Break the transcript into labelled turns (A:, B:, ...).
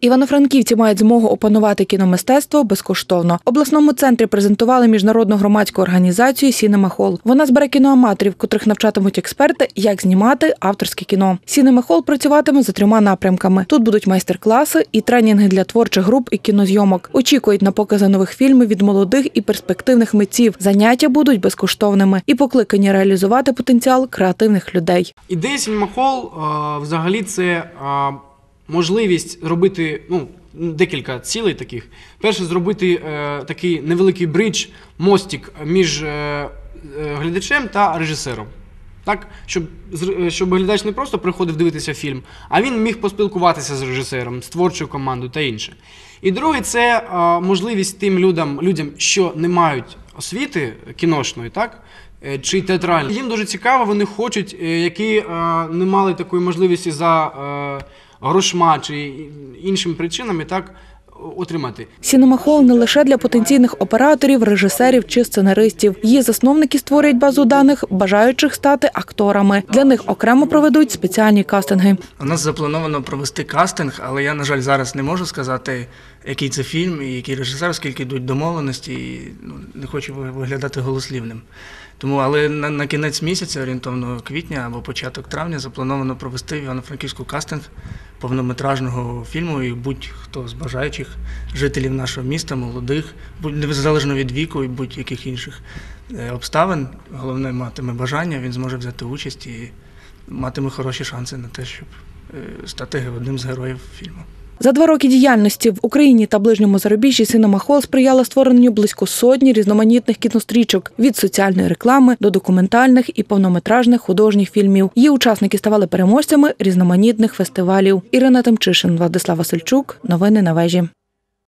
A: Івано-франківці мають змогу опанувати кіномистецтво безкоштовно. Обласному центрі презентували міжнародну громадську організацію Сінема Хол. Вона збере кіноаматорів, котрих навчатимуть експерти, як знімати авторське кіно. Сінема Хол працюватиме за трьома напрямками. Тут будуть майстер-класи і тренінги для творчих груп і кінозйомок. Очікують на покази нових фільмів від молодих і перспективних митців. Заняття будуть безкоштовними і покликані реалізувати потенціал креативних людей.
B: Ідея Сінемахол взагалі це е, можливість робити ну, декілька цілей таких. Перше, зробити е, такий невеликий бридж, мостик між е, е, глядачем та режисером. Так, щоб, е, щоб глядач не просто приходив дивитися фільм, а він міг поспілкуватися з режисером, з творчою командою та інше. І друге, це е, можливість тим людям, людям, що не мають освіти кіношної, так? е, Чи театральної. Їм дуже цікаво, вони хочуть, е, які е, не мали такої можливості за грошма чи іншими причинами, так отримати.
A: Сінема Хол не лише для потенційних операторів, режисерів чи сценаристів. Її засновники створюють базу даних, бажаючих стати акторами. Для них окремо проведуть спеціальні кастинги.
C: У нас заплановано провести кастинг, але я, на жаль, зараз не можу сказати, який це фільм і який режисер, оскільки йдуть домовленості, і ну, не хочу виглядати голослівним. Тому, але на, на кінець місяця, орієнтовно квітня або початок травня, заплановано провести в Івано-Франківську кастинг повнометражного фільму. І будь-хто з бажаючих жителів нашого міста, молодих, незалежно від віку і будь-яких інших е, обставин. Головне матиме бажання, він зможе взяти участь і матиме хороші шанси на те, щоб е, стати одним з героїв фільму.
A: За два роки діяльності в Україні та ближньому зарубіжжі Сінема Хол сприяла створенню близько сотні різноманітних кінострічок від соціальної реклами до документальних і повнометражних художніх фільмів. Її учасники ставали переможцями різноманітних фестивалів. Ірина Тимчишин, Владислав Васильчук. Новини на вежі.